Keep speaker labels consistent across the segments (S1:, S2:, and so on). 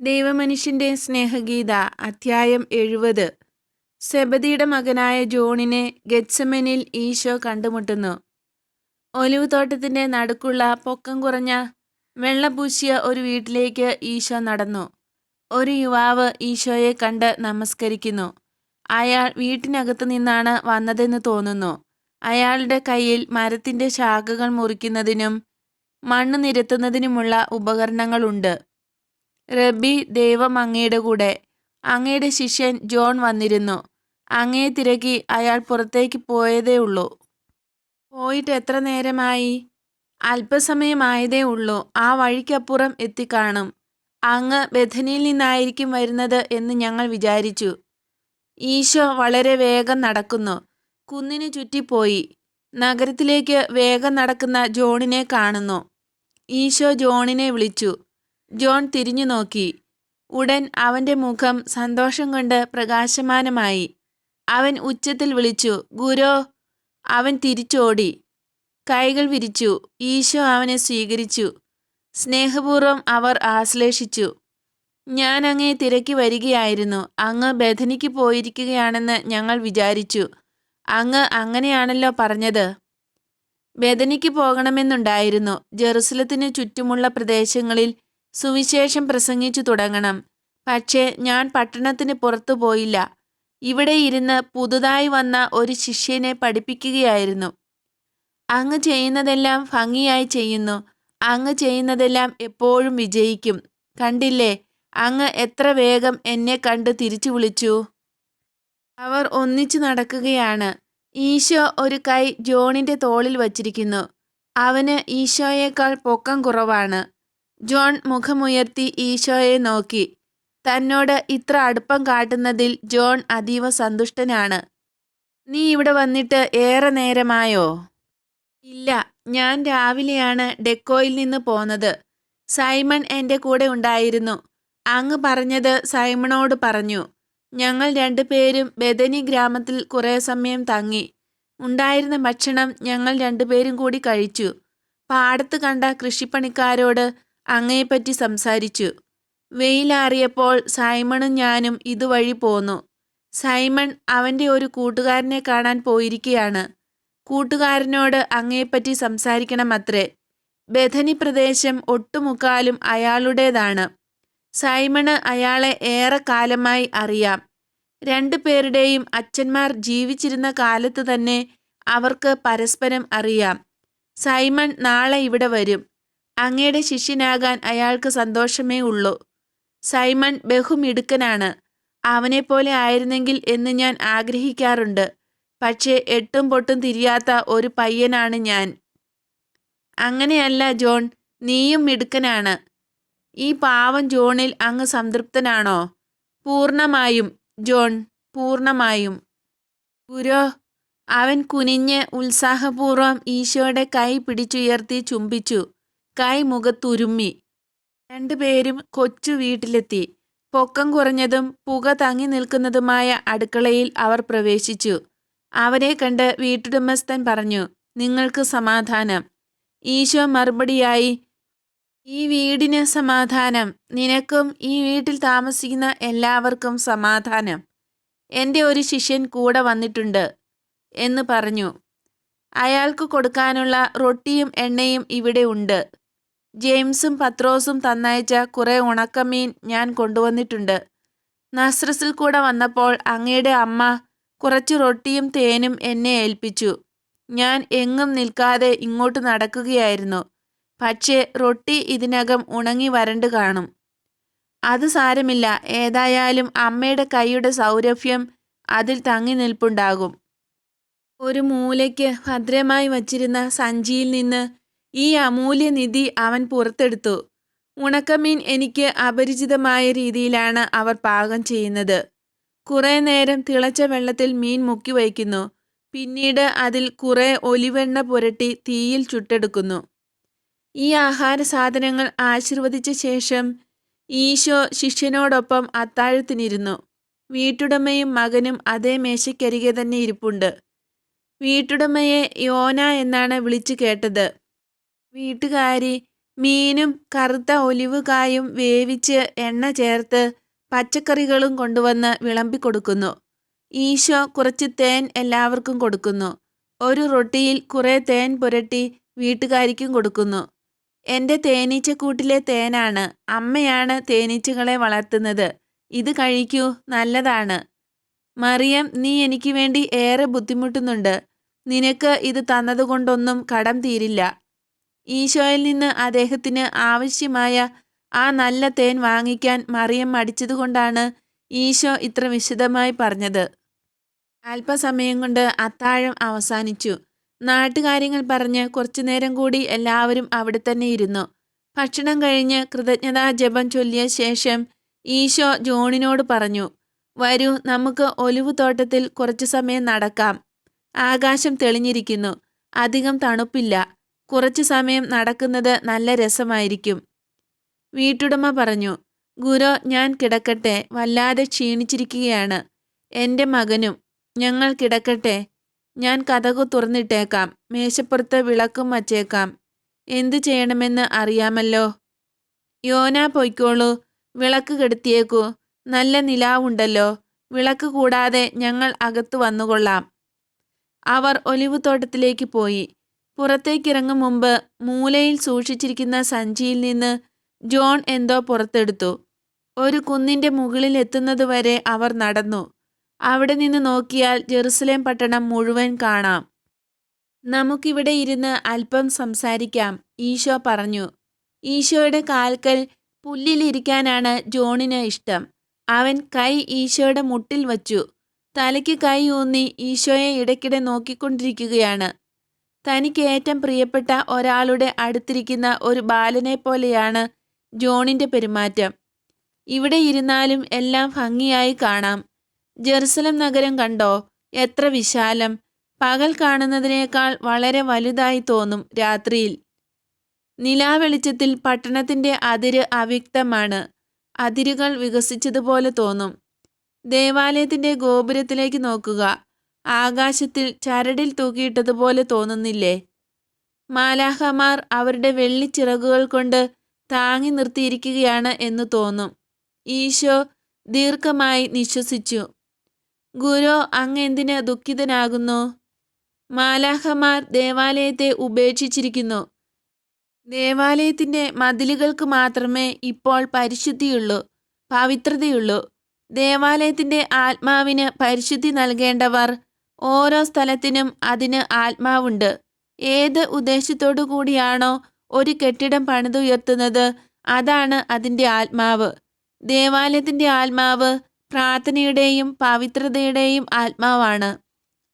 S1: ദൈവമനുഷ്യന്റെ സ്നേഹഗീത അധ്യായം എഴുപത്. സെബദിയുടെ മകനായ ജോണിനെ ഗെറ്റ്സമനിൽ ഈശോ കണ്ടുമുട്ടുന്നു. ഒലിവ് തോട്ടത്തിന്റെ നടുക്കുള്ള പൊക്കം കുറഞ്ഞ വെള്ളപൂശിയ ഒരു വീട്ടിലേക്ക് ഈശോ നടന്നു. ഒരു യുവാവ് ഈശോയെ കണ്ട് നമസ്കരിക്കുന്നു. അയാൾ വീട്ടിനകത്തു നിന്നാണ് വന്നതെന്ന് തോന്നുന്നു. അയാളുടെ കയ്യിൽ മരത്തിന്റെ ശാഖകൾ മുറിക്കുന്നതിനും മണ്ണ് നിരത്തുന്നതിനുമുള്ള ഉപകരണങ്ങളുണ്ട്. റബ്ബി ദൈവം അങ്ങയുടെ കൂടെ. അങ്ങയുടെ ശിഷ്യൻ ജോൺ വന്നിരുന്നു. അങ്ങയെ തിരക്കി അയാൾ പുറത്തേക്ക് പോയതേ ഉള്ളൂ. പോയിട്ട് എത്ര നേരമായി? അല്പസമയമായതേ ഉള്ളൂ. ആ വഴിക്കപ്പുറം എത്തിക്കാണും. അങ്ങ് ബഥനിയിൽ നിന്നായിരിക്കും വരുന്നത് എന്ന് ഞങ്ങൾ വിചാരിച്ചു. ഈശോ വളരെ വേഗം നടക്കുന്നു. കുന്നിനു ചുറ്റിപ്പോയി. നഗരത്തിലേക്ക് വേഗം നടക്കുന്ന ജോണിനെ കാണുന്നു. ഈശോ ജോണിനെ വിളിച്ചു. ജോൺ തിരിഞ്ഞു നോക്കി. ഉടൻ അവന്റെ മുഖം സന്തോഷം കൊണ്ട് പ്രകാശമാനമായി. അവൻ ഉച്ചത്തിൽ വിളിച്ചു ഗുരോ അവൻ തിരിച്ചോടി. കൈകൾ വിരിച്ചു ഈശോ അവനെ സ്വീകരിച്ചു. സ്നേഹപൂർവം അവർ ആശ്ലേഷിച്ചു. ഞാൻ അങ്ങേ തിരക്കി വരികയായിരുന്നു അങ്ങ് ബഥനിക്ക് പോയിരിക്കുകയാണെന്ന് ഞങ്ങൾ വിചാരിച്ചു. അങ്ങ് അങ്ങനെയാണല്ലോ പറഞ്ഞത്. ബദനിക്ക് പോകണമെന്നുണ്ടായിരുന്നു. ജെറുസലത്തിന് ചുറ്റുമുള്ള പ്രദേശങ്ങളിൽ സുവിശേഷം പ്രസംഗിച്ചു തുടങ്ങണം. പക്ഷേ ഞാൻ പട്ടണത്തിന് പുറത്തു പോയില്ല. ഇവിടെ ഇരുന്ന് പുതുതായി വന്ന ഒരു ശിഷ്യനെ പഠിപ്പിക്കുകയായിരുന്നു. അങ്ങ് ചെയ്യുന്നതെല്ലാം ഭംഗിയായി ചെയ്യുന്നു. അങ്ങ് ചെയ്യുന്നതെല്ലാം എപ്പോഴും വിജയിക്കും. കണ്ടില്ലേ അങ്ങ് എത്ര വേഗം എന്നെ കണ്ട് തിരിച്ചു വിളിച്ചു. അവർ ഒന്നിച്ചു നടക്കുകയാണ്. ഈശോ ഒരു കൈ ജോണിന്റെ തോളിൽ വച്ചിരിക്കുന്നു. അവന് ഈശോയേക്കാൾ പൊക്കം കുറവാണ്. ജോൺ മുഖമുയർത്തി ഈശോയെ നോക്കി. തന്നോട് ഇത്ര അടുപ്പം കാട്ടുന്നതിൽ ജോൺ അതീവ സന്തുഷ്ടനാണ്. നീ ഇവിടെ വന്നിട്ട് ഏറെ നേരമായോ? ഇല്ല ഞാൻ രാവിലെയാണ് ഡെക്കോയിൽ നിന്ന് പോന്നത്. സൈമൺ എന്റെ കൂടെ ഉണ്ടായിരുന്നു. അങ്ങ് പറഞ്ഞത് സൈമണോട് പറഞ്ഞു. ഞങ്ങൾ രണ്ടുപേരും ബദനി ഗ്രാമത്തിൽ കുറേ സമയം തങ്ങി. ഉണ്ടായിരുന്ന ഭക്ഷണം ഞങ്ങൾ രണ്ടുപേരും കൂടി കഴിച്ചു. പാടത്ത് കണ്ട കൃഷിപ്പണിക്കാരോട് അങ്ങയെപ്പറ്റി സംസാരിച്ചു. വെയിലാറിയപ്പോൾ സൈമണും ഞാനും ഇതുവഴി പോന്നു. സൈമൺ അവന്റെ ഒരു കൂട്ടുകാരനെ കാണാൻ പോയിരിക്കുകയാണ് കൂട്ടുകാരനോട് അങ്ങയെപ്പറ്റി സംസാരിക്കണമത്രേ. ബഥനി പ്രദേശം ഒട്ടുമുക്കാലും അയാളുടേതാണ്. സൈമണ് അയാളെ ഏറെ കാലമായി അറിയാം. രണ്ടു പേരുടെയും അച്ഛന്മാർ ജീവിച്ചിരുന്ന കാലത്ത് തന്നെ അവർക്ക് പരസ്പരം അറിയാം. സൈമൺ നാളെ ഇവിടെ വരും. അങ്ങയുടെ ശിഷ്യനാകാൻ അയാൾക്ക് സന്തോഷമേ ഉള്ളൂ. സൈമൺ ബഹുമിടുക്കനാണ്. അവനെപ്പോലെ ആയിരുന്നെങ്കിൽ എന്ന് ഞാൻ ആഗ്രഹിക്കാറുണ്ട്. പക്ഷേ എട്ടും പൊട്ടും തിരിയാത്ത ഒരു പയ്യനാണ് ഞാൻ. അങ്ങനെയല്ല ജോൺ നീയും മിടുക്കനാണ്. ഈ പാവം ജോണിൽ അങ്ങ് സംതൃപ്തനാണോ? പൂർണമായും ജോൺ പൂർണമായും ഗുരോ അവൻ കുനിഞ്ഞ് ഉത്സാഹപൂർവം ഈശോയുടെ കൈ പിടിച്ചുയർത്തി ചുംബിച്ചു. കൈ മുഖത്തുരുമ്മി രണ്ടുപേരും കൊച്ചു വീട്ടിലെത്തി. പൊക്കം കുറഞ്ഞതും പുക തങ്ങി നിൽക്കുന്നതുമായ അടുക്കളയിൽ അവർ പ്രവേശിച്ചു. അവരെ കണ്ട് വീട്ടുടമസ്ഥൻ പറഞ്ഞു നിങ്ങൾക്ക് സമാധാനം. ഈശോ മറുപടിയായി ഈ വീടിന് സമാധാനം. നിനക്കും ഈ വീട്ടിൽ താമസിക്കുന്ന എല്ലാവർക്കും സമാധാനം. എന്റെ ഒരു ശിഷ്യൻ കൂടെ വന്നിട്ടുണ്ട് എന്ന് പറഞ്ഞു. അയാൾക്ക് കൊടുക്കാനുള്ള റൊട്ടിയും എണ്ണയും ഇവിടെ ഉണ്ട്. ജെയിംസും പത്രോസും തന്നയച്ച കുറെ ഉണക്കമീൻ ഞാൻ കൊണ്ടുവന്നിട്ടുണ്ട്. നസ്രസിൽ കൂടെ വന്നപ്പോൾ അങ്ങയുടെ അമ്മ കുറച്ച് റൊട്ടിയും തേനും എന്നെ ഏൽപ്പിച്ചു. ഞാൻ എങ്ങും നിൽക്കാതെ ഇങ്ങോട്ട് നടക്കുകയായിരുന്നു. പക്ഷേ റൊട്ടി ഇതിനകം ഉണങ്ങി വരണ്ട് കാണും. അത് സാരമില്ല. ഏതായാലും അമ്മയുടെ കൈയുടെ സൗരഭ്യം അതിൽ തങ്ങി നിൽപ്പുണ്ടാകും. ഒരു മൂലയ്ക്ക് ഭദ്രമായി വച്ചിരുന്ന സഞ്ചിയിൽ നിന്ന് ഈ അമൂല്യനിധി അവൻ പുറത്തെടുത്തു. ഉണക്കമീൻ എനിക്ക് അപരിചിതമായ രീതിയിലാണ് അവർ പാകം ചെയ്യുന്നത്. കുറേ നേരം തിളച്ച വെള്ളത്തിൽ മീൻ മുക്കി വയ്ക്കുന്നു. പിന്നീട് അതിൽ കുറേ ഒലിവെണ്ണ പുരട്ടി തീയിൽ ചുട്ടെടുക്കുന്നു. ഈ ആഹാര സാധനങ്ങൾ ആശീർവദിച്ച ശേഷം ഈശോ ശിഷ്യനോടൊപ്പം അത്താഴത്തിനിരുന്നു. വീട്ടുടമയും മകനും അതേ മേശയ്ക്കരികെ തന്നെ ഇരിപ്പുണ്ട്. വീട്ടുടമയെ യോന എന്നാണ് വിളിച്ചു കേട്ടത്. വീട്ടുകാരി മീനും കറുത്ത ഒലിവ് കായും വേവിച്ച് എണ്ണ ചേർത്ത് പച്ചക്കറികളും കൊണ്ടുവന്ന് വിളമ്പിക്കൊടുക്കുന്നു ഈശോ കുറച്ച് തേൻ എല്ലാവർക്കും കൊടുക്കുന്നു. ഒരു റൊട്ടിയിൽ കുറേ തേൻ പുരട്ടി വീട്ടുകാരിക്കും കൊടുക്കുന്നു. എന്റെ തേനീച്ചക്കൂട്ടിലെ തേനാണ്. അമ്മയാണ് തേനീച്ചകളെ വളർത്തുന്നത്. ഇത് കഴിക്കൂ നല്ലതാണ്. മറിയം നീ എനിക്ക് വേണ്ടി ഏറെ ബുദ്ധിമുട്ടുന്നുണ്ട്. നിനക്ക് ഇത് തന്നതുകൊണ്ടൊന്നും കടം തീരില്ല. ഈശോയിൽ നിന്ന് അദ്ദേഹത്തിന് ആവശ്യമായ ആ നല്ല തേൻ വാങ്ങിക്കാൻ മറിയം മടിച്ചതുകൊണ്ടാണ് ഈശോ ഇത്ര വിശദമായി പറഞ്ഞത്. അല്പസമയം കൊണ്ട് അത്താഴം അവസാനിച്ചു. നാട്ടുകാര്യങ്ങൾ പറഞ്ഞ് കുറച്ചു നേരം കൂടി എല്ലാവരും അവിടെ തന്നെ ഇരുന്നു. ഭക്ഷണം കഴിഞ്ഞ് കൃതജ്ഞതാ ജപം ചൊല്ലിയ ശേഷം ഈശോ ജോണിനോട് പറഞ്ഞു വരൂ നമുക്ക് ഒലിവ് തോട്ടത്തിൽ കുറച്ചു സമയം നടക്കാം. ആകാശം തെളിഞ്ഞിരിക്കുന്നു. അധികം തണുപ്പില്ല. കുറച്ചു സമയം നടക്കുന്നത് നല്ല രസമായിരിക്കും. വീട്ടുടമ പറഞ്ഞു ഗുരു ഞാൻ കിടക്കട്ടെ. വല്ലാതെ ക്ഷീണിച്ചിരിക്കുകയാണ്. എന്റെ മകനും ഞങ്ങൾ കിടക്കട്ടെ. ഞാൻ കഥകു തുറന്നിട്ടേക്കാം. മേശപ്പുറത്ത് വിളക്കും വച്ചേക്കാം. എന്തു ചെയ്യണമെന്ന് അറിയാമല്ലോ. യോന പൊയ്ക്കോളൂ. വിളക്ക് കെടുത്തിയേക്കൂ. നല്ല നിലാവുണ്ടല്ലോ. വിളക്ക് കൂടാതെ ഞങ്ങൾ അകത്തു വന്നുകൊള്ളാം. അവർ ഒലിവുതോട്ടത്തിലേക്ക് പോയി. പുറത്തേക്കിറങ്ങും മുമ്പ് മൂലയിൽ സൂക്ഷിച്ചിരിക്കുന്ന സഞ്ചിയിൽ നിന്ന് ജോൺ എന്തോ പുറത്തെടുത്തു. ഒരു കുന്നിന്റെ മുകളിൽ എത്തുന്നതുവരെ അവർ നടന്നു. അവിടെ നിന്ന് നോക്കിയാൽ ജെറുസലേം പട്ടണം മുഴുവൻ കാണാം. നമുക്കിവിടെ ഇരുന്ന് അല്പം സംസാരിക്കാം ഈശോ പറഞ്ഞു. ഈശോയുടെ കാൽക്കൽ പുല്ലിലിരിക്കാനാണ് ജോണിന് ഇഷ്ടം. അവൻ കൈ ഈശോയുടെ മുട്ടിൽ വച്ചു. തലയ്ക്ക് കൈ ഊന്നി ഈശോയെ ഇടയ്ക്കിടെ നോക്കിക്കൊണ്ടിരിക്കുകയാണ്. തനിക്ക് ഏറ്റവും പ്രിയപ്പെട്ട ഒരാളുടെ അടുത്തിരിക്കുന്ന ഒരു ബാലനെ പോലെയാണ് ജോണിന്റെ പെരുമാറ്റം. ഇവിടെ ഇരുന്നാലും എല്ലാം ഭംഗിയായി കാണാം. ജെറുസലം നഗരം കണ്ടോ? എത്ര വിശാലം. പകൽ കാണുന്നതിനേക്കാൾ വളരെ വലുതായി തോന്നും രാത്രിയിൽ. നിലാവെളിച്ചത്തിൽ പട്ടണത്തിന്റെ അതിര് അവ്യക്തമാണ്. അതിരുകൾ വികസിച്ചതുപോലെ തോന്നും. ദേവാലയത്തിന്റെ ഗോപുരത്തിലേക്ക് നോക്കുക. ആകാശത്തിൽ ചരടിൽ തൂക്കിയിട്ടതുപോലെ തോന്നുന്നില്ലേ? മാലാഹമാർ അവരുടെ വെള്ളിച്ചിറകുകൾ കൊണ്ട് താങ്ങി നിർത്തിയിരിക്കുകയാണ് എന്ന് തോന്നും. ഈശോ ദീർഘമായി നിശ്വസിച്ചു. ഗുരു അങ്ങെന്തിന് ദുഃഖിതനാകുന്നു? മാലാഹമാർ ദേവാലയത്തെ ഉപേക്ഷിച്ചിരിക്കുന്നു. ദേവാലയത്തിന്റെ മതിലുകൾക്ക് മാത്രമേ ഇപ്പോൾ പരിശുദ്ധിയുള്ളൂ പവിത്രതയുള്ളൂ. ദേവാലയത്തിന്റെ ആത്മാവിന് പരിശുദ്ധി നൽകേണ്ടവർ ഓരോ സ്ഥലത്തിനും അതിന് ആത്മാവുണ്ട്. ഏത് ഉദ്ദേശത്തോടു കൂടിയാണോ ഒരു കെട്ടിടം പണിതുയർത്തുന്നത് അതാണ് അതിന്റെ ആത്മാവ്. ദേവാലയത്തിന്റെ ആത്മാവ് പ്രാർത്ഥനയുടെയും പവിത്രതയുടെയും ആത്മാവാണ്.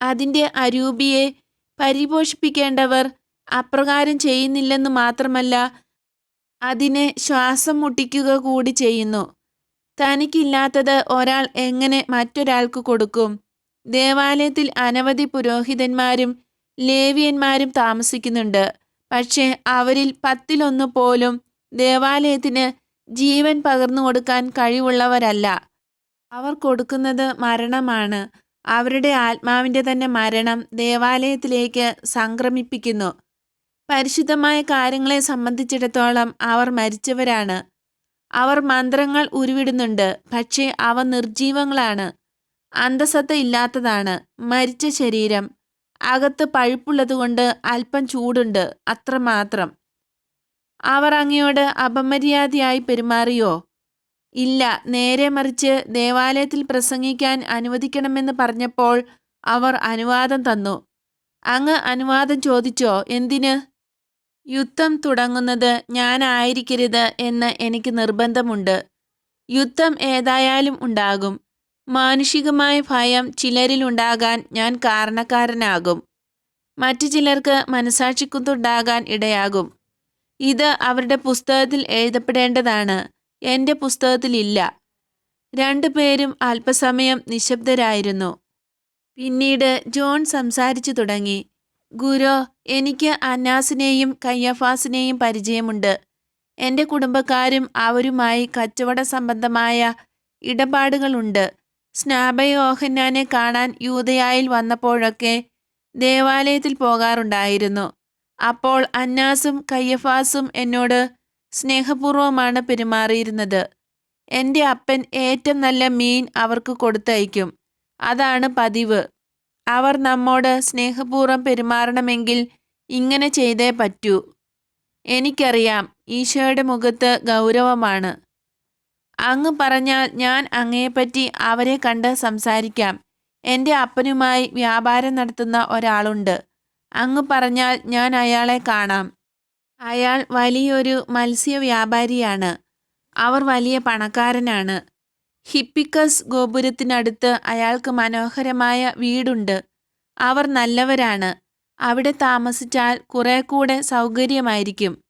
S1: അതിന്റെ അരൂപിയെ പരിപോഷിപ്പിക്കേണ്ടവർ അപ്രകാരം ചെയ്യുന്നില്ലെന്ന് മാത്രമല്ല അതിനെ ശ്വാസം മുട്ടിക്കുക കൂടി ചെയ്യുന്നു. തനിക്കില്ലാത്തത് ഒരാൾ എങ്ങനെ മറ്റൊരാൾക്ക് കൊടുക്കും? ദേവാലയത്തിൽ അനവധി പുരോഹിതന്മാരും ലേവിയന്മാരും താമസിക്കുന്നുണ്ട്. പക്ഷേ അവരിൽ പത്തിലൊന്ന് പോലും ദേവാലയത്തിന് ജീവൻ പകർന്നു കൊടുക്കാൻ കഴിവുള്ളവരല്ല. അവർ കൊടുക്കുന്നത് മരണമാണ്. അവരുടെ ആത്മാവിന്റെ തന്നെ മരണം ദേവാലയത്തിലേക്ക് സംക്രമിപ്പിക്കുന്നു. പരിശുദ്ധമായ കാര്യങ്ങളെ സംബന്ധിച്ചിടത്തോളം അവർ മരിച്ചവരാണ്. അവർ മന്ത്രങ്ങൾ ഉരുവിടുന്നുണ്ട്. പക്ഷേ അവ നിർജീവങ്ങളാണ് അന്തസത്ത ഇല്ലാത്തതാണ്. മരിച്ച ശരീരം. അകത്ത് പഴുപ്പുള്ളതുകൊണ്ട് അല്പം ചൂടുണ്ട് അത്രമാത്രം അവർ അങ്ങയോട് അപമര്യാദയായി പെരുമാറിയോ? ഇല്ല നേരെ മറിച്ച് ദേവാലയത്തിൽ പ്രസംഗിക്കാൻ അനുവദിക്കണമെന്ന് പറഞ്ഞപ്പോൾ അവർ അനുവാദം തന്നു. അങ്ങ് അനുവാദം ചോദിച്ചോ? എന്തിന്? യുദ്ധം തുടങ്ങുന്നത് ഞാനായിരിക്കരുത് എന്ന് എനിക്ക് നിർബന്ധമുണ്ട്. യുദ്ധം ഏതായാലും ഉണ്ടാകും. മാനുഷികമായ ഭയം ചിലരിലുണ്ടാകാൻ ഞാൻ കാരണക്കാരനാകും. മറ്റു ചിലർക്ക് മനസാക്ഷിക്കുത്തുണ്ടാകാൻ ഇടയാകും. ഇത് അവരുടെ പുസ്തകത്തിൽ എഴുതപ്പെടേണ്ടതാണ്. എന്റെ പുസ്തകത്തിലില്ല രണ്ടുപേരും അല്പസമയം നിശബ്ദരായിരുന്നു. പിന്നീട് ജോൺ സംസാരിച്ചു തുടങ്ങി. ഗുരു എനിക്ക് അന്നാസിനെയും കയ്യഫാസിനെയും പരിചയമുണ്ട്. എന്റെ കുടുംബക്കാരും അവരുമായി കച്ചവട സംബന്ധമായ ഇടപാടുകളുണ്ട്. സ്നാപയോഹന്നാനെ കാണാൻ യൂതയായിൽ വന്നപ്പോഴൊക്കെ ദേവാലയത്തിൽ പോകാറുണ്ടായിരുന്നു. അപ്പോൾ അന്നാസും കയ്യഫാസും എന്നോട് സ്നേഹപൂർവമാണ് പെരുമാറിയിരുന്നത്. എന്റെ അപ്പൻ ഏറ്റവും നല്ല മീൻ അവർക്ക് കൊടുത്തയക്കും അതാണ് പതിവ്. അവർ നമ്മോട് സ്നേഹപൂർവം പെരുമാറണമെങ്കിൽ ഇങ്ങനെ ചെയ്തേ പറ്റൂ. എനിക്കറിയാം ഈശോയുടെ മുഖത്ത് ഗൗരവമാണ്. അങ്ങ് പറഞ്ഞാൽ ഞാൻ അങ്ങയെപ്പറ്റി അവരെ കണ്ട് സംസാരിക്കാം. എന്റെ അപ്പനുമായി വ്യാപാരം നടത്തുന്ന ഒരാളുണ്ട്. അങ്ങ് പറഞ്ഞാൽ ഞാൻ അയാളെ കാണാം. അയാൾ വലിയൊരു മത്സ്യ വ്യാപാരിയാണ് അവർ വലിയ പണക്കാരനാണ്. ഹിപ്പിക്കസ് ഗോപുരത്തിനടുത്ത് അയാൾക്ക് മനോഹരമായ വീടുണ്ട്. അവർ നല്ലവരാണ്. അവിടെ താമസിച്ചാൽ കുറെ കൂടെ സൗകര്യമായിരിക്കും.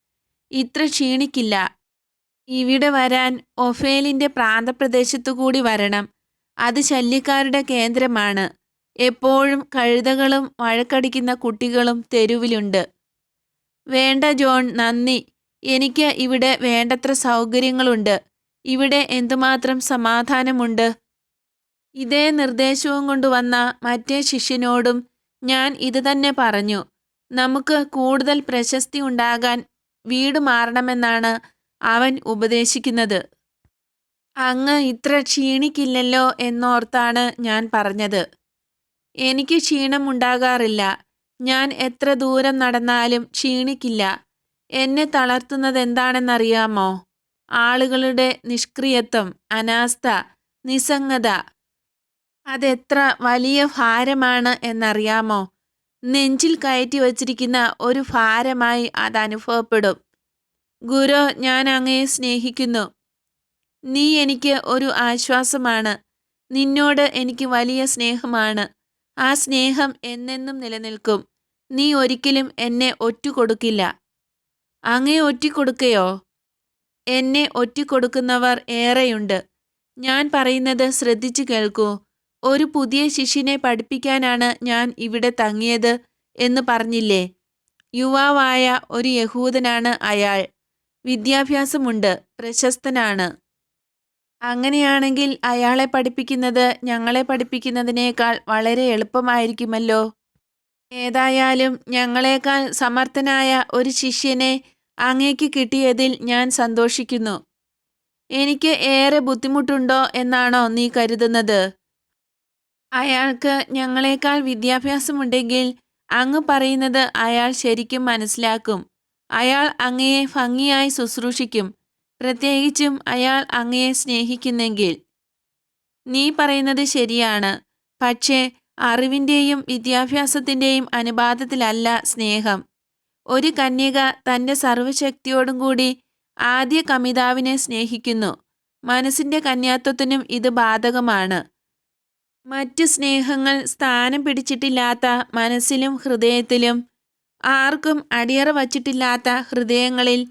S1: ഇത്ര ക്ഷീണിക്കില്ല. ഇവിടെ വരാൻ ഒഫേലിന്റെ പ്രാന്തപ്രദേശത്തു കൂടി വരണം. അത് ശല്യക്കാരുടെ കേന്ദ്രമാണ്. എപ്പോഴും കഴുതകളും വഴക്കടിക്കുന്ന കുട്ടികളും തെരുവിലുണ്ട്. വേണ്ട ജോൺ നന്ദി. എനിക്ക് ഇവിടെ വേണ്ടത്ര സൗകര്യങ്ങളുണ്ട്. ഇവിടെ എന്തുമാത്രം സമാധാനമുണ്ട്? ഇതേ നിർദ്ദേശവും കൊണ്ടുവന്ന മറ്റേ ശിഷ്യനോടും ഞാൻ ഇതുതന്നെ പറഞ്ഞു. നമുക്ക് കൂടുതൽ പ്രശസ്തി ഉണ്ടാകാൻ വീട് മാറണമെന്നാണ് അവൻ ഉപദേശിക്കുന്നത്. അങ്ങ് ഇത്ര ക്ഷീണിക്കില്ലല്ലോ എന്നോർത്താണ് ഞാൻ പറഞ്ഞത്. എനിക്ക് ക്ഷീണമുണ്ടാകാറില്ല. ഞാൻ എത്ര ദൂരം നടന്നാലും ക്ഷീണിക്കില്ല. എന്നെ തളർത്തുന്നത് എന്താണെന്നറിയാമോ ആളുകളുടെ നിഷ്ക്രിയത്വം അനാസ്ഥ നിസ്സംഗത. അതെത്ര വലിയ ഭാരമാണ് എന്നറിയാമോ? നെഞ്ചിൽ കയറ്റി വച്ചിരിക്കുന്ന ഒരു ഭാരമായി അത് അനുഭവപ്പെടും ഗുരു ഞാൻ അങ്ങയെ സ്നേഹിക്കുന്നു. നീ എനിക്ക് ഒരു ആശ്വാസമാണ്. നിന്നോട് എനിക്ക് വലിയ സ്നേഹമാണ്. ആ സ്നേഹം എന്നെന്നും നിലനിൽക്കും. നീ ഒരിക്കലും എന്നെ ഒറ്റുകൊടുക്കില്ല. അങ്ങേ ഒറ്റിക്കൊടുക്കയോ എന്നെ ഒറ്റിക്കൊടുക്കുന്നവർ ഏറെയുണ്ട്. ഞാൻ പറയുന്നത് ശ്രദ്ധിച്ചു കേൾക്കൂ. ഒരു പുതിയ ശിഷ്യനെ പഠിപ്പിക്കാനാണ് ഞാൻ ഇവിടെ തങ്ങിയത് എന്ന് പറഞ്ഞില്ലേ? യുവാവായ ഒരു യഹൂദനാണ് അയാൾ. വിദ്യാഭ്യാസമുണ്ട്. പ്രശസ്തനാണ്. അങ്ങനെയാണെങ്കിൽ അയാളെ പഠിപ്പിക്കുന്നത് ഞങ്ങളെ പഠിപ്പിക്കുന്നതിനേക്കാൾ വളരെ എളുപ്പമായിരിക്കുമല്ലോ. ഏതായാലും ഞങ്ങളെക്കാൾ സമർത്ഥനായ ഒരു ശിഷ്യനെ അങ്ങേക്ക് കിട്ടിയതിൽ ഞാൻ സന്തോഷിക്കുന്നു. എനിക്ക് ഏറെ ബുദ്ധിമുട്ടുണ്ടോ എന്നാണോ നീ കരുതുന്നത്? അയാൾക്ക് ഞങ്ങളെക്കാൾ വിദ്യാഭ്യാസമുണ്ടെങ്കിൽ അങ്ങ് പറയുന്നത് അയാൾ ശരിക്കും മനസ്സിലാക്കും. അയാൾ അങ്ങയെ ഭംഗിയായി ശുശ്രൂഷിക്കും. പ്രത്യേകിച്ചും അയാൾ അങ്ങയെ സ്നേഹിക്കുന്നെങ്കിൽ. നീ പറയുന്നത് ശരിയാണ്. പക്ഷേ അറിവിന്റെയും വിദ്യാഭ്യാസത്തിന്റെയും അനുപാതത്തിലല്ല സ്നേഹം. ഒരു കന്യക തന്റെ സർവശക്തിയോടും കൂടി ആദ്യ കമിതാവിനെ സ്നേഹിക്കുന്നു. മനസ്സിന്റെ കന്യാത്വത്തിനും ഇത് ബാധകമാണ്. മറ്റ് സ്നേഹങ്ങൾ സ്ഥാനം പിടിച്ചിട്ടില്ലാത്ത മനസ്സിലും ഹൃദയത്തിലും ആർക്കും അടിയറ വച്ചിട്ടില്ലാത്ത ഹൃദയങ്ങളിൽ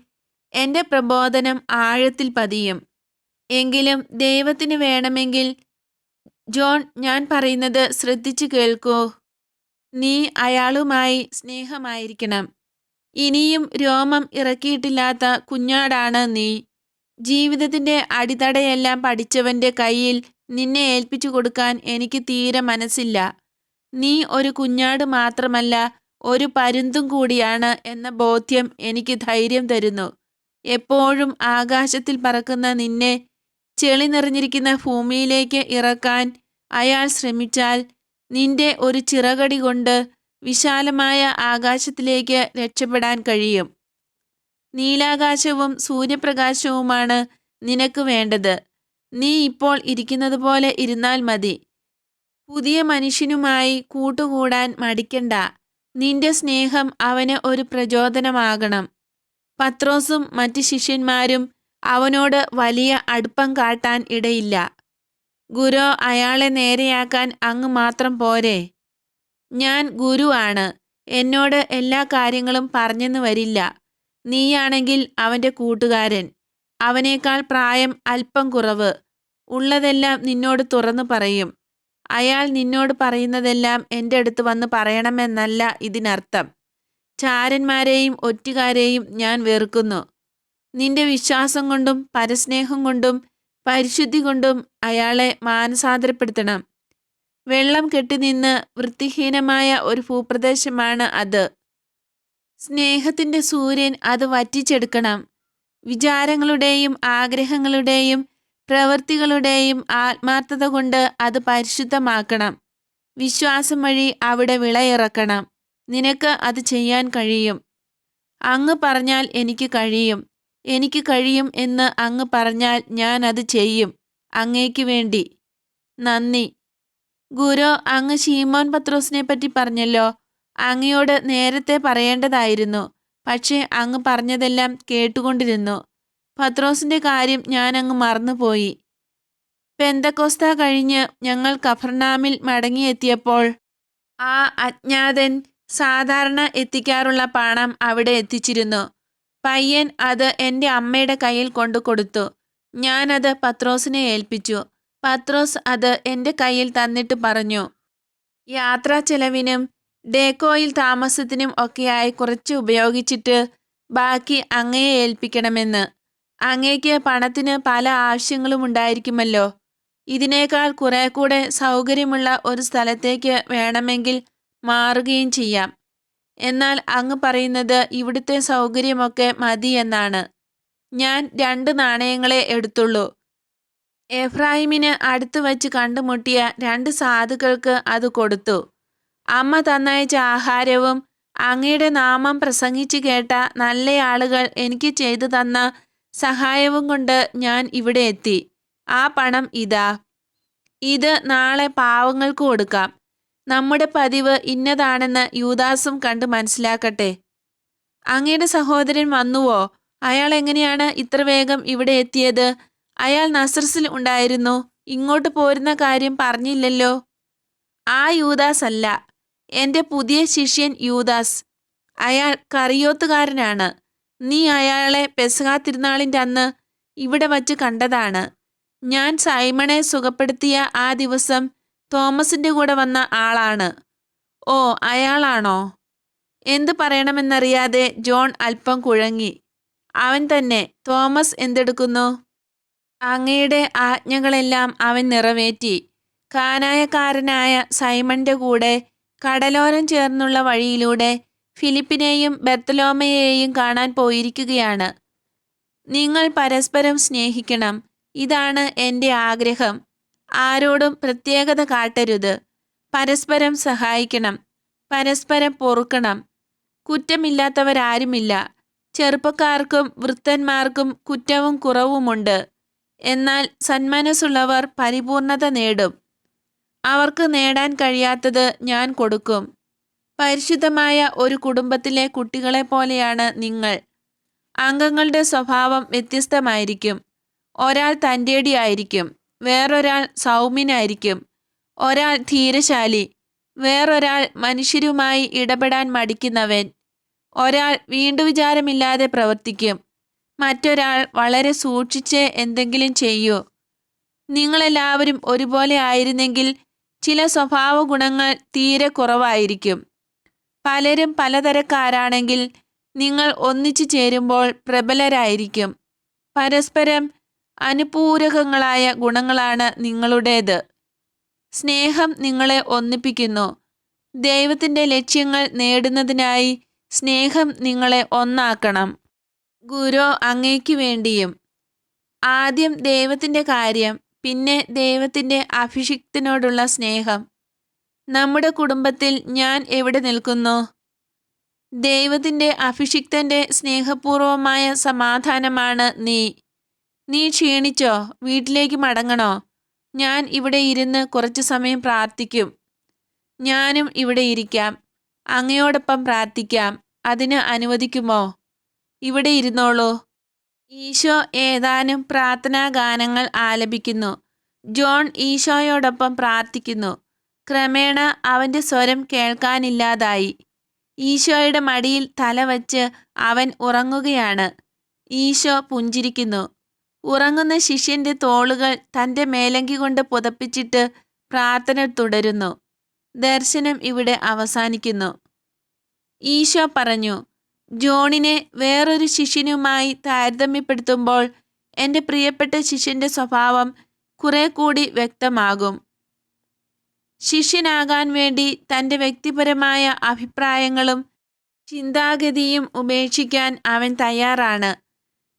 S1: എന്റെ പ്രബോധനം ആഴത്തിൽ പതിയും. എങ്കിലും ദൈവത്തിന് വേണമെങ്കിൽ ജോൺ ഞാൻ പറയുന്നത് ശ്രദ്ധിച്ചു കേൾക്കൂ. നീ അയാളുമായി സ്നേഹമായിരിക്കണം. ഇനിയും രോമം ഇറക്കിയിട്ടില്ലാത്ത കുഞ്ഞാടാണ് നീ. ജീവിതത്തിന്റെ അടിത്തടയെല്ലാം പഠിച്ചവന്റെ കയ്യിൽ നിന്നെ ഏൽപ്പിച്ചു കൊടുക്കാൻ എനിക്ക് തീരെ മനസ്സില്ല. നീ ഒരു കുഞ്ഞാട് മാത്രമല്ല ഒരു പരുന്തും കൂടിയാണ് എന്ന ബോധ്യം എനിക്ക് ധൈര്യം തരുന്നു. എപ്പോഴും ആകാശത്തിൽ പറക്കുന്ന നിന്നെ ചെളി നിറഞ്ഞിരിക്കുന്ന ഭൂമിയിലേക്ക് ഇറക്കാൻ അയാൾ ശ്രമിച്ചാൽ നിന്റെ ഒരു ചിറകടി കൊണ്ട് വിശാലമായ ആകാശത്തിലേക്ക് രക്ഷപ്പെടാൻ കഴിയും. നീലാകാശവും സൂര്യപ്രകാശവുമാണ് നിനക്ക് വേണ്ടത്. നീ ഇപ്പോൾ ഇരിക്കുന്നത് പോലെ ഇരുന്നാൽ മതി. പുതിയ മനുഷ്യനുമായി കൂട്ടുകൂടാൻ മടിക്കണ്ട. നിന്റെ സ്നേഹം അവന് ഒരു പ്രചോദനമാകണം. പത്രോസും മറ്റ് ശിഷ്യന്മാരും അവനോട് വലിയ അടുപ്പം കാട്ടാൻ ഇടയില്ല. ഗുരു അയാളെ നേരെയാക്കാൻ അങ്ങ് മാത്രം പോരെ. ഞാൻ ഗുരുവാണ് എന്നോട് എല്ലാ കാര്യങ്ങളും പറഞ്ഞെന്ന് വരില്ല. നീയാണെങ്കിൽ അവന്റെ കൂട്ടുകാരൻ. അവനേക്കാൾ പ്രായം അല്പം കുറവ്. ഉള്ളതെല്ലാം നിന്നോട് തുറന്നു പറയും. അയാൾ നിന്നോട് പറയുന്നതെല്ലാം എന്റെ അടുത്ത് വന്ന് പറയണമെന്നല്ല ഇതിനർത്ഥം. ചാരന്മാരെയും ഒറ്റുകാരെയും ഞാൻ വെറുക്കുന്നു. നിന്റെ വിശ്വാസം കൊണ്ടും പരസ്നേഹം കൊണ്ടും പരിശുദ്ധി കൊണ്ടും അയാളെ മാനസാന്തരപ്പെടുത്തണം. വെള്ളം കെട്ടിനിന്ന് വൃത്തിഹീനമായ ഒരു ഭൂപ്രദേശമാണ് അത്. സ്നേഹത്തിന്റെ സൂര്യൻ അത് വറ്റിച്ചെടുക്കണം. വിചാരങ്ങളുടെയും ആഗ്രഹങ്ങളുടെയും പ്രവൃത്തികളുടെയും ആത്മാർത്ഥത കൊണ്ട് അത് പരിശുദ്ധമാക്കണം. വിശ്വാസം വഴി അവിടെ വിളയിറക്കണം. നിനക്ക് അത് ചെയ്യാൻ കഴിയും. അങ്ങ് പറഞ്ഞാൽ എനിക്ക് കഴിയും. എനിക്ക് കഴിയും എന്ന് അങ്ങ് പറഞ്ഞാൽ ഞാൻ അത് ചെയ്യും. അങ്ങേക്ക് വേണ്ടി. നന്ദി. ഗുരു അങ്ങ് ഷീമോൻ പത്രോസിനെ പറ്റി പറഞ്ഞല്ലോ. അങ്ങയോട് നേരത്തെ പറയേണ്ടതായിരുന്നു. പക്ഷേ അങ്ങ് പറഞ്ഞതെല്ലാം കേട്ടുകൊണ്ടിരുന്നു. പത്രോസിന്റെ കാര്യം ഞാൻ അങ്ങ് മറന്നുപോയി. പെന്തക്കോസ്ത കഴിഞ്ഞ് ഞങ്ങൾ കഫർനാമിൽ മടങ്ങിയെത്തിയപ്പോൾ ആ അജ്ഞാതൻ സാധാരണ എത്തിക്കാറുള്ള പണം അവിടെ എത്തിച്ചിരുന്നു. പയ്യൻ അത് എന്റെ അമ്മയുടെ കയ്യിൽ കൊണ്ടു കൊടുത്തു ഞാനത് പത്രോസിനെ ഏൽപ്പിച്ചു. പത്രോസ് അത് എന്റെ കയ്യിൽ തന്നിട്ട് പറഞ്ഞു. യാത്രാ ചെലവിനും ഡേക്കോയിൽ താമസത്തിനും ഒക്കെയായി കുറച്ച് ഉപയോഗിച്ചിട്ട് ബാക്കി അങ്ങയെ ഏൽപ്പിക്കണമെന്ന്. അങ്ങയ്ക്ക് പണത്തിന് പല ആവശ്യങ്ങളും ഉണ്ടായിരിക്കുമല്ലോ. ഇതിനേക്കാൾ കുറെ കൂടെ സൗകര്യമുള്ള ഒരു സ്ഥലത്തേക്ക് വേണമെങ്കിൽ മാറുകയും ചെയ്യാം. എന്നാൽ അങ്ങ് പറയുന്നത് ഇവിടുത്തെ സൗകര്യമൊക്കെ മതി എന്നാണ്. ഞാൻ രണ്ട് നാണയങ്ങളെ എടുത്തുള്ളൂ. എഫ്രാഹിമിന് അടുത്ത് വച്ച് കണ്ടുമുട്ടിയ രണ്ട് സാധുക്കൾക്ക് അത് കൊടുത്തു. അമ്മ തന്നയച്ച ആഹാരവും അങ്ങയുടെ നാമം പ്രസംഗിച്ചു കേട്ട നല്ല ആളുകൾ എനിക്ക് ചെയ്തു തന്ന സഹായവും കൊണ്ട് ഞാൻ ഇവിടെ എത്തി. ആ പണം ഇതാ. ഇത് നാളെ പാവങ്ങൾക്ക് കൊടുക്കാം. നമ്മുടെ പതിവ് ഇന്നതാണെന്ന് യൂദാസും കണ്ട് മനസ്സിലാക്കട്ടെ. അങ്ങയുടെ സഹോദരൻ വന്നുവോ? അയാൾ എങ്ങനെയാണ് ഇത്ര വേഗം ഇവിടെ എത്തിയത്? അയാൾ നസ്രസിൽ ഉണ്ടായിരുന്നു. ഇങ്ങോട്ട് പോരുന്ന കാര്യം പറഞ്ഞില്ലല്ലോ. ആ യൂദാസ് അല്ല എന്റെ പുതിയ ശിഷ്യൻ യൂദാസ്. അയാൾ കറിയോത്തുകാരനാണ്. നീ അയാളെ പെസഹ തിരുനാളിന്റെ അന്ന് ഇവിടെ വച്ച് കണ്ടതാണ്. ഞാൻ സൈമണെ സുഖപ്പെടുത്തിയ ആ ദിവസം തോമസിന്റെ കൂടെ വന്ന ആളാണ്. ഓ അയാളാണോ? എന്തു പറയണമെന്നറിയാതെ ജോൺ അല്പം കുഴങ്ങി. അവൻ തന്നെ തോമസ് എന്തെടുക്കുന്നു? അങ്ങയുടെ ആജ്ഞകളെല്ലാം അവൻ നിറവേറ്റി. കാനായക്കാരനായ സൈമന്റെ കൂടെ കടലോരം ചേർന്നുള്ള വഴിയിലൂടെ ഫിലിപ്പിനെയും ബെർത്തലോമയെയും കാണാൻ പോയിരിക്കുകയാണ്. നിങ്ങൾ പരസ്പരം സ്നേഹിക്കണം. ഇതാണ് എന്റെ ആഗ്രഹം. ആരോടും പ്രത്യേകത കാട്ടരുത്. പരസ്പരം സഹായിക്കണം. പരസ്പരം പൊറുക്കണം. കുറ്റമില്ലാത്തവരാരുമില്ല. ചെറുപ്പക്കാർക്കും വൃത്തന്മാർക്കും കുറ്റവും കുറവുമുണ്ട്. എന്നാൽ സന്മനസ്സുള്ളവർ പരിപൂർണത നേടും. അവർക്ക് നേടാൻ കഴിയാത്തത് ഞാൻ കൊടുക്കും. പരിശുദ്ധമായ ഒരു കുടുംബത്തിലെ കുട്ടികളെ പോലെയാണ് നിങ്ങൾ. അംഗങ്ങളുടെ സ്വഭാവം വ്യത്യസ്തമായിരിക്കും. ഒരാൾ തന്റെടിയായിരിക്കും വേറൊരാൾ സൗമ്യനായിരിക്കും. ഒരാൾ ധീരശാലി. വേറൊരാൾ മനുഷ്യരുമായി ഇടപെടാൻ മടിക്കുന്നവൻ. ഒരാൾ വീണ്ടുവിചാരമില്ലാതെ പ്രവർത്തിക്കും. മറ്റൊരാൾ വളരെ സൂക്ഷിച്ച് എന്തെങ്കിലും ചെയ്യൂ. നിങ്ങളെല്ലാവരും ഒരുപോലെ ആയിരുന്നെങ്കിൽ ചില സ്വഭാവ ഗുണങ്ങൾ തീരെ കുറവായിരിക്കും. പലരും പലതരക്കാരാണെങ്കിൽ നിങ്ങൾ ഒന്നിച്ചു ചേരുമ്പോൾ പ്രബലരായിരിക്കും. പരസ്പരം അനുപൂരകങ്ങളായ ഗുണങ്ങളാണ് നിങ്ങളുടേത്. സ്നേഹം നിങ്ങളെ ഒന്നിപ്പിക്കുന്നു. ദൈവത്തിന്റെ ലക്ഷ്യങ്ങൾ നേടുന്നതിനായി സ്നേഹം നിങ്ങളെ ഒന്നാക്കണം. ഗുരു അങ്ങയ്ക്ക് വേണ്ടിയും. ആദ്യം ദൈവത്തിന്റെ കാര്യം പിന്നെ ദൈവത്തിന്റെ അഭിഷിക്തനോടുള്ള സ്നേഹം. നമ്മുടെ കുടുംബത്തിൽ ഞാൻ എവിടെ നിൽക്കുന്നു? ദൈവത്തിന്റെ അഭിഷിക്തന്റെ സ്നേഹപൂർവമായ സമാധാനമാണ് നീ. നീ ക്ഷീണിച്ചോ? വീട്ടിലേക്ക് മടങ്ങണോ? ഞാൻ ഇവിടെ ഇരുന്ന് കുറച്ചു സമയം പ്രാർത്ഥിക്കും. ഞാനും ഇവിടെ ഇരിക്കാം. അങ്ങയോടൊപ്പം പ്രാർത്ഥിക്കാം. അതിന് അനുവദിക്കുമോ? ഇവിടെ ഇരുന്നോളൂ. ഈശോ ഏതാനും പ്രാർത്ഥനാ ഗാനങ്ങൾ ആലപിക്കുന്നു. ജോൺ ഈശോയോടൊപ്പം പ്രാർത്ഥിക്കുന്നു. ക്രമേണ അവന്റെ സ്വരം കേൾക്കാനില്ലാതായി. ഈശോയുടെ മടിയിൽ തലവച്ച് അവൻ ഉറങ്ങുകയാണ്. ഈശോ പുഞ്ചിരിക്കുന്നു. ഉറങ്ങുന്ന ശിഷ്യന്റെ തോളുകൾ തന്റെ മേലങ്കി കൊണ്ട് പുതപ്പിച്ചിട്ട് പ്രാർത്ഥന തുടരുന്നു. ദർശനം ഇവിടെ അവസാനിക്കുന്നു. ഈശോ പറഞ്ഞു ജോണിനെ വേറൊരു ശിഷ്യനുമായി താരതമ്യപ്പെടുത്തുമ്പോൾ എന്റെ പ്രിയപ്പെട്ട ശിഷ്യന്റെ സ്വഭാവം കുറെ കൂടി വ്യക്തമാകും. ശിഷ്യനാകാൻ വേണ്ടി തന്റെ വ്യക്തിപരമായ അഭിപ്രായങ്ങളും ചിന്താഗതിയും ഉപേക്ഷിക്കാൻ അവൻ തയ്യാറാണ്.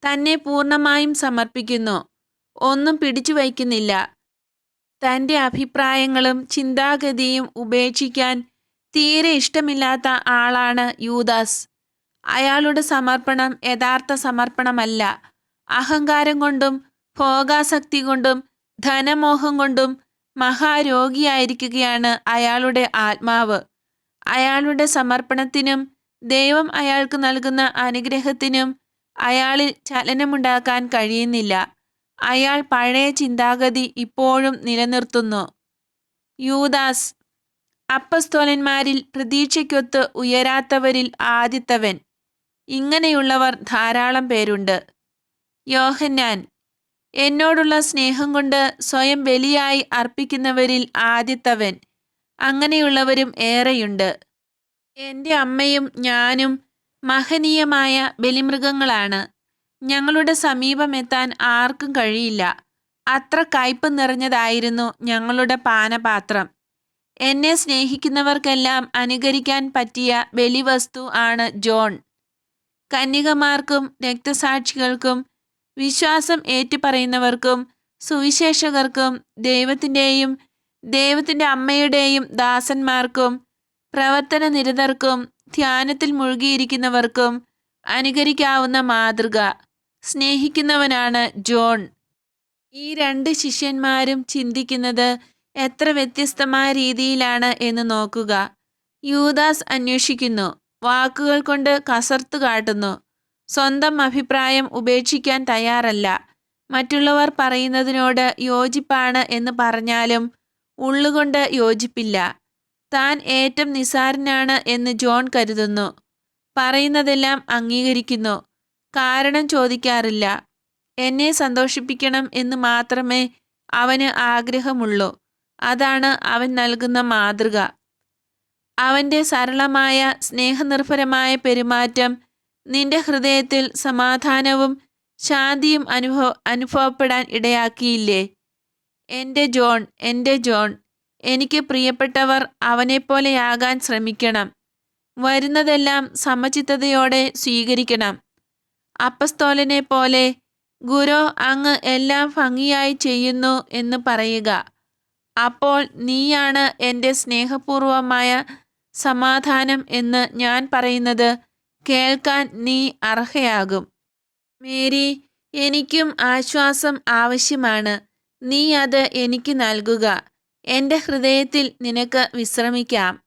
S1: തന്നെ പൂർണമായും സമർപ്പിക്കുന്നു. ഒന്നും പിടിച്ചു വയ്ക്കുന്നില്ല. തന്റെ അഭിപ്രായങ്ങളും ചിന്താഗതിയും ഉപേക്ഷിക്കാൻ തീരെ ഇഷ്ടമില്ലാത്ത ആളാണ് യൂദാസ്. അയാളുടെ സമർപ്പണം യഥാർത്ഥ സമർപ്പണമല്ല. അഹങ്കാരം കൊണ്ടും ഭോഗാസക്തി കൊണ്ടും ധനമോഹം കൊണ്ടും മഹാരോഗിയായിരിക്കുകയാണ് അയാളുടെ ആത്മാവ്. അയാളുടെ സമർപ്പണത്തിനും ദൈവം അയാൾക്ക് നൽകുന്ന അനുഗ്രഹത്തിനും അയാളിൽ ചലനമുണ്ടാക്കാൻ കഴിയുന്നില്ല. അയാൾ പഴയ ചിന്താഗതി ഇപ്പോഴും നിലനിർത്തുന്നു. യൂദാസ് അപ്പസ്തോലന്മാരിൽ പ്രതീക്ഷയ്ക്കൊത്ത് ഉയരാത്തവരിൽ ആദ്യത്തവൻ ഇങ്ങനെയുള്ളവർ ധാരാളം പേരുണ്ട്. യോഹന്നാൻ എന്നോടുള്ള സ്നേഹം കൊണ്ട് സ്വയം ബലിയായി അർപ്പിക്കുന്നവരിൽ ആദ്യത്തവൻ. അങ്ങനെയുള്ളവരും ഏറെയുണ്ട്. എന്റെ അമ്മയും ഞാനും മഹനീയമായ ബലിമൃഗങ്ങളാണ്. ഞങ്ങളുടെ സമീപമെത്താൻ ആർക്കും കഴിയില്ല. അത്ര കയ്പ് നിറഞ്ഞതായിരുന്നു ഞങ്ങളുടെ പാനപാത്രം. എന്നെ സ്നേഹിക്കുന്നവർക്കെല്ലാം അനുകരിക്കാൻ പറ്റിയ ബലിവസ്തു ആണ് ജോൺ. കന്യകമാർക്കും രക്തസാക്ഷികൾക്കും വിശ്വാസം ഏറ്റുപറയുന്നവർക്കും സുവിശേഷകർക്കും ദൈവത്തിന്റെയും ദൈവത്തിന്റെ അമ്മയുടെയും ദാസന്മാർക്കും പ്രവർത്തന നിരതർക്കും ധ്യാനത്തിൽ മുഴുകിയിരിക്കുന്നവർക്കും അനുകരിക്കാവുന്ന മാതൃക. സ്നേഹിക്കുന്നവനാണ് ജോൺ. ഈ രണ്ട് ശിഷ്യന്മാരും ചിന്തിക്കുന്നത് എത്ര വ്യത്യസ്തമായ രീതിയിലാണ് എന്ന് നോക്കുക. യൂദാസ് അന്വേഷിക്കുന്നു. വാക്കുകൾ കൊണ്ട് കസർത്ത് കാട്ടുന്നു. സ്വന്തം അഭിപ്രായം ഉപേക്ഷിക്കാൻ തയ്യാറല്ല. മറ്റുള്ളവർ പറയുന്നതിനോട് യോജിപ്പാണ് എന്ന് പറഞ്ഞാലും ഉള്ളുകൊണ്ട് യോജിപ്പില്ല. താൻ ഏറ്റവും നിസാരനാണ് എന്ന് ജോൺ കരുതുന്നു. പറയുന്നതെല്ലാം അംഗീകരിക്കുന്നു. കാരണം ചോദിക്കാറില്ല. എന്നെ സന്തോഷിപ്പിക്കണം എന്ന് മാത്രമേ അവന് ആഗ്രഹമുള്ളൂ. അതാണ് അവൻ നൽകുന്ന മാതൃക. അവന്റെ സരളമായ സ്നേഹനിർഭരമായ പെരുമാറ്റം നിന്റെ ഹൃദയത്തിൽ സമാധാനവും ശാന്തിയും അനുഭവ അനുഭവപ്പെടാൻ ഇടയാക്കിയില്ലേ? എന്റെ ജോൺ എന്റെ ജോൺ എനിക്ക് പ്രിയപ്പെട്ടവർ അവനെപ്പോലെയാകാൻ ശ്രമിക്കണം. വരുന്നതെല്ലാം സമചിത്തതയോടെ സ്വീകരിക്കണം. അപ്പസ്തോലനെ പോലെ ഗുരു അങ്ങ് എല്ലാം ഭംഗിയായി ചെയ്യുന്നു എന്ന് പറയുക. അപ്പോൾ നീയാണ് എന്റെ സ്നേഹപൂർവമായ സമാധാനം എന്ന് ഞാൻ പറയുന്നത്. കേൾക്കാൻ നീ അർഹയാകും. മേരി എനിക്കും ആശ്വാസം ആവശ്യമാണ്. നീ അത് എനിക്ക് നൽകുക. എന്റെ ഹൃദയത്തിൽ നിനക്ക് വിശ്രമിക്കാം.